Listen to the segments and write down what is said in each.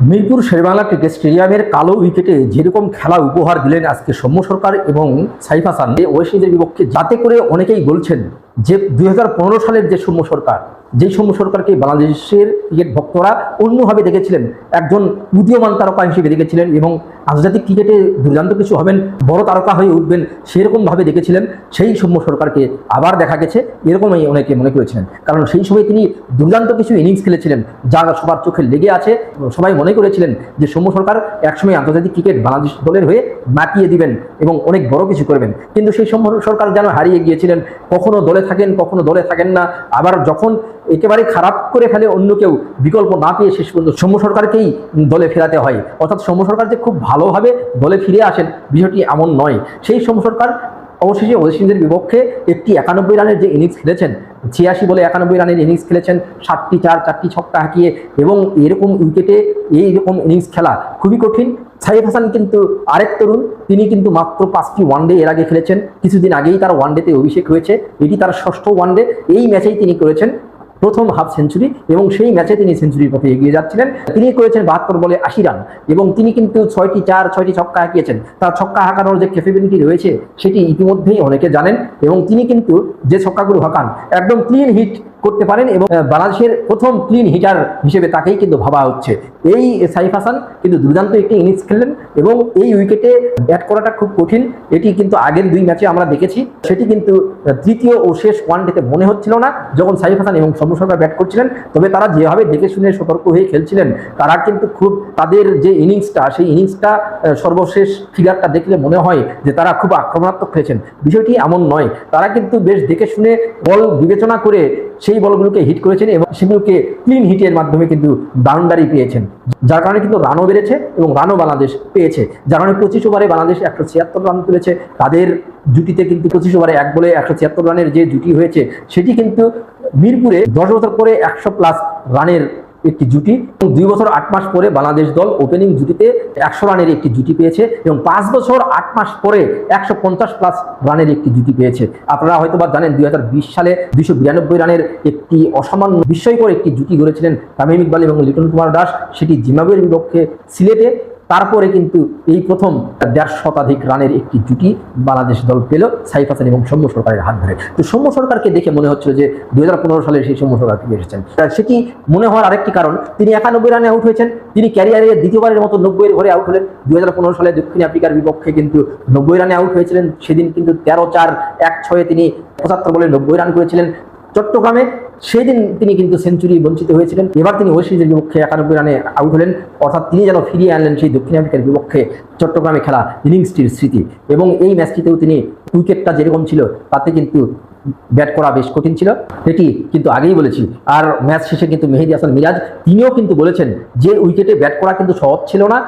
Mirpur Sher-e-Bangla cricket স্টেডিয়ামের কালো উইকেটে যেরকম খেলা উপহার দিলেন আজকে সৌম্য সরকার এবং সাইফ হাসান ওয়েস্ট ইন্ডিজের বিপক্ষে যাতে করে অনেকেই বলছেন যে দুই হাজার পনেরো সালের যে সৌম্য সরকার, যেই সৌম্য সরকারকে বাংলাদেশের ক্রিকেট ভক্তরা অন্যভাবে দেখেছিলেন, একজন উদীয়মান তারকা হিসেবে দেখেছিলেন এবং আন্তর্জাতিক ক্রিকেটে দুর্দান্ত কিছু হবেন, বড় তারকা হয়ে উঠবেন, সেরকমভাবে দেখেছিলেন, সেই সৌম্য সরকারকে আবার দেখা গেছে, এরকমই অনেকে মনে করেছিলেন। কারণ সেই সময় তিনি দুর্দান্ত কিছু ইনিংস খেলেছিলেন, যা সবার চোখে লেগে আছে। সবাই মনে করেছিলেন যে সৌম্য সরকার একসময় আন্তর্জাতিক ক্রিকেট বাংলাদেশ দলের হয়ে মাতিয়ে দিবেন এবং অনেক বড় কিছু করবেন। কিন্তু সেই সৌম্য সরকার যেন হারিয়ে গিয়েছিলেন, কখনো দলে থাকেন, কখনো দলে থাকেন না। আবার যখন একেবারে খারাপ করে ফেলে অন্য কেউ, বিকল্প না পেয়ে শেষ পর্যন্ত সৌম্য সরকারকেই দলে ফেরাতে হয়। অর্থাৎ সৌম্য সরকার যে খুব ভালোভাবে দলে ফিরে আসেন, বিষয়টি এমন নয়। সেই সৌম্য সরকার অবশেষে ওয়েস্ট ইন্ডিজের বিপক্ষে একটি একানব্বই রানের যে ইনিংস খেলেছেন, ছিয়াশি বলে একানব্বই রানের ইনিংস খেলেছেন, সাতটি চার, চারটি ছক্কা হাঁকিয়ে এবং এরকম উইকেটে এইরকম ইনিংস খেলা খুবই কঠিন। সাইফ হাসান কিন্তু আরেক তরুণ, তিনি কিন্তু মাত্র পাঁচটি ওয়ানডে এর আগে খেলেছেন। কিছুদিন আগেই তার ওয়ানডেতে অভিষেক হয়েছে। এটি তার ষষ্ঠ ওয়ানডে এই ম্যাচেই তিনি করেছেন প্রথম হাফ সেঞ্চুরি এবং সেই ম্যাচে তিনি সেঞ্চুরির পথে এগিয়ে যাচ্ছিলেন। তিনি করেছেন বাহাত্তর বলে আশি রান এবং তিনি কিন্তু ছয়টি চার, ছয়টি ছক্কা হাঁকিয়েছেন। তার ছক্কা হাঁকানোর যে ক্যাপেবিলিটি রয়েছে, সেটি ইতিমধ্যেই অনেকে জানেন এবং তিনি কিন্তু যে ছক্কাগুলো হাঁকান, একদম ক্লিন হিট করতে পারেন এবং বাংলাদেশের প্রথম ক্লিন হিটার হিসেবে তাকেই কিন্তু ভাবা হচ্ছে। এই সাইফ হাসান কিন্তু দুর্দান্ত একটি ইনিংস খেললেন এবং এই উইকেটে ব্যাট করাটা খুব কঠিন। এটি কিন্তু আগের দুই ম্যাচে আমরা দেখেছি। সেটি কিন্তু তৃতীয় ও শেষ ওয়ানডেতে মনে হচ্ছিল না যখন সাইফ হাসান এবং সৌম্য সরকার ব্যাট করছিলেন। তবে তারা যেভাবে দেখে শুনে সতর্ক হয়ে খেলছিলেন, তারা কিন্তু খুব, তাদের যে ইনিংসটা, সেই ইনিংসটা সর্বশেষ ফিগারটা দেখলে মনে হয় যে তারা খুব আক্রমণাত্মক খেলেছেন। বিষয়টি এমন নয়। তারা কিন্তু বেশ দেখে শুনে বল বিবেচনা করে সেই বলগুলোকে হিট করেছেন এবং সেগুলোকে ক্লিন হিটের মাধ্যমে কিন্তু বাউন্ডারি পেয়েছেন। যার কারণে কিন্তু রানও বেড়েছে এবং রানও বাংলাদেশ পেয়েছে। যার কারণে পঁচিশ ওভারে বাংলাদেশ একশো ছিয়াত্তর রান তুলেছে। তাদের জুটিতে কিন্তু পঁচিশ ওভারে এক বলে একশো ছিয়াত্তর রানের যে জুটি হয়েছে, সেটি কিন্তু মিরপুরে দশ বছর পরে একশো প্লাস রানের একটি জুটি এবং দুই বছর আট মাস পরে বাংলাদেশ দল ওপেনিং জুটিতে একশো রানের একটি জুটি পেয়েছে এবং পাঁচ বছর আট মাস পরে একশো পঞ্চাশ প্লাস রানের একটি জুটি পেয়েছে। আপনারা হয়তো বা জানেন দুই হাজার বিশ সালে দুইশো বিরানব্বই রানের একটি অসামান্য বিস্ময়কর একটি জুটি গড়েছিলেন তামিম ইকবাল এবং লিটন কুমার দাস। সেটি জিম্বাবুয়ের বিপক্ষে সিলেটে তারপরে কিন্তু এই প্রথম দেড় শতাধিক রানের একটি জুটি বাংলাদেশ দল পেল সাইফ হাসান এবং সৌম্য সরকারের হাত ধরে। তো সৌম্য সরকারকে দেখে মনে হচ্ছিল যে দুই হাজার পনেরো সালে সেই সৌম্য সরকার ফিরে এসেছেন। সেটি মনে হওয়ার আরেকটি কারণ, তিনি একানব্বই রানে আউট হয়েছেন, তিনি ক্যারিয়ারে দ্বিতীয়বারের মতো নব্বইয়ের ঘরে আউট হলেন। দুই হাজার পনেরো সালে দক্ষিণ আফ্রিকার বিপক্ষে কিন্তু নব্বই রানে আউট হয়েছিলেন। সেদিন কিন্তু তেরো চার এক ছয়ে তিনি পঁচাত্তর বলে নব্বই রান করেছিলেন। চট্টগ্রামে সেই দিন তিনি কিন্তু সেঞ্চুরি বঞ্চিত হয়েছিলেন। এবার তিনি ওয়েস্ট ইন্ডিজের বিপক্ষে একানব্বই রানে আউট হলেন। অর্থাৎ তিনি যেন ফিরিয়ে আনলেন সেই দক্ষিণ আফ্রিকার বিপক্ষে চট্টগ্রামে খেলা ইনিংসটির স্মৃতি। এবং এই ম্যাচটিতেও তিনি উইকেটটা যেরকম ছিল, তাতে কিন্তু ব্যাট করা বেশ কঠিন ছিল। এটি কিন্তু আগেই বলেছি। আর ম্যাচ শেষে কিন্তু মেহেদি হাসান মিরাজ, তিনিও কিন্তু বলেছেন যে উইকেটে ব্যাট করা কিন্তু সহজ ছিল না।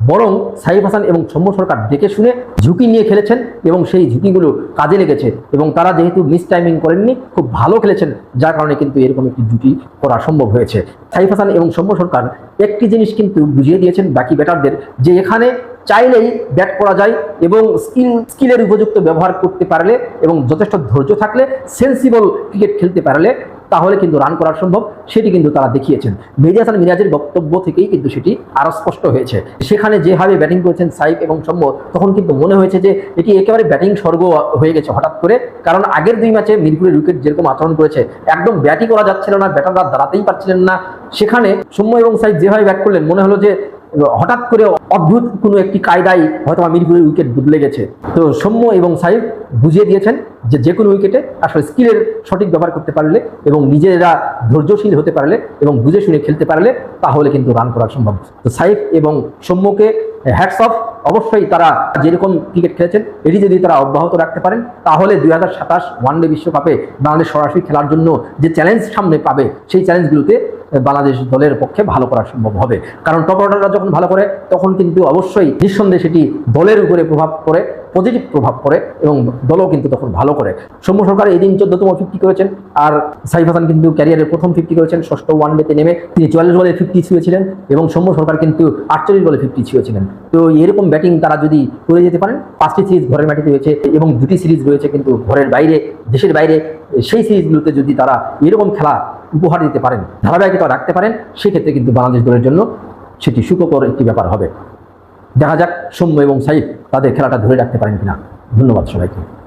বরং সাইফ হাসান এবং সৌম্য সরকার দেখে শুনে ঝুঁকি নিয়ে খেলেছেন এবং সেই ঝুঁকিগুলো কাজে লেগেছে। এবং তারা যেহেতু মিস টাইমিং করেননি, খুব ভালো খেলেছেন, যার কারণে কিন্তু এরকম একটি জুটি করা সম্ভব হয়েছে। সাইফ হাসান এবং সৌম্য সরকার একটি জিনিস কিন্তু বুঝিয়ে দিয়েছেন বাকি ব্যাটারদের যে এখানে চাইলেই ব্যাট করা যায় এবং স্কিল, স্কিলের উপযুক্ত ব্যবহার করতে পারলে এবং যথেষ্ট ধৈর্য থাকলে সেন্সিবল ক্রিকেট খেলতে পারলে তাহলে কিন্তু রান করা সম্ভব। সেটি কিন্তু তারা দেখিয়েছেন। মেহেদি হাসান মিরাজের বক্তব্য থেকেই কিন্তু সেটি আরও স্পষ্ট হয়েছে। সেখানে যেভাবে ব্যাটিং করেছেন সাইফ এবং সৌম্য, তখন কিন্তু মনে হয়েছে যে এটি একেবারে ব্যাটিং স্বর্গ হয়ে গেছে হঠাৎ করে। কারণ আগের দুই ম্যাচে মিরপুরের উইকেট যেরকম আচরণ করেছে, একদম ব্যাটই করা যাচ্ছিল না ব্যাটাররা দাঁড়াতেই পারছিলেন না। সেখানে সৌম্য এবং সাইফ যেভাবে ব্যাট করলেন, মনে হলো যে হঠাৎ করে অদ্ভুত কোনো একটি কায়দায় হয়তো মিরপুরের উইকেট বদলে গেছে। তো সৌম্য এবং সাইফ বুঝিয়ে দিয়েছেন যে যে কোনো উইকেটে আসলে স্কিলের সঠিক ব্যবহার করতে পারলে এবং নিজেরা ধৈর্যশীল হতে পারলে এবং বুঝে শুনে খেলতে পারলে তাহলে কিন্তু রান করা সম্ভব। তো সাইফ এবং সৌম্যকে হ্যাটস অফ অবশ্যই তারা যেরকম ক্রিকেট খেলেছেন, এটি যদি তারা অব্যাহত রাখতে পারেন, তাহলে দুই হাজার সাতাশ ওয়ানডে বিশ্বকাপে বাংলাদেশ সরাসরি খেলার জন্য যে চ্যালেঞ্জ সামনে পাবে, সেই চ্যালেঞ্জগুলোতে বাংলাদেশ দলের পক্ষে ভালো করা সম্ভব হবে। কারণ টপ অর্ডাররা যখন ভালো করে, তখন কিন্তু অবশ্যই নিঃসন্দেহে সেটি দলের উপরে প্রভাব পড়ে। পজিটিভ প্রভাব পড়ে এবং দলও কিন্তু তখন ভালো করে। সৌম্য সরকার এই দিন চোদ্দতম ফিফটি করেছেন আর সাইফ হাসান কিন্তু ক্যারিয়ারের প্রথম ফিফটি করেছেন, ষষ্ঠ ওয়ান ডেতে নেমে তিনি চুয়াল্লিশ বলে ফিফটি ছুঁয়েছিলেন এবং সৌম্য সরকার কিন্তু আটচল্লিশ বলে ফিফটি ছুঁয়েছিলেন। তো এরকম ব্যাটিং তারা যদি করে যেতে পারেন, পাঁচটি সিরিজ ঘরের মাটিতে রয়েছে এবং দুটি সিরিজ রয়েছে কিন্তু ঘরের বাইরে, দেশের বাইরে, সেই সিরিজগুলোতে যদি তারা এরকম খেলা উপহার দিতে পারেন, ধারাবাহিকতা রাখতে পারেন, সেক্ষেত্রে কিন্তু বাংলাদেশ দলের জন্য সেটি সুখকর একটি ব্যাপার হবে। দেখা যাক সৌম্য এবং সাইফ তাদের খেলাটা ধরে রাখতে পারেন কিনা? ধন্যবাদ সবাইকে।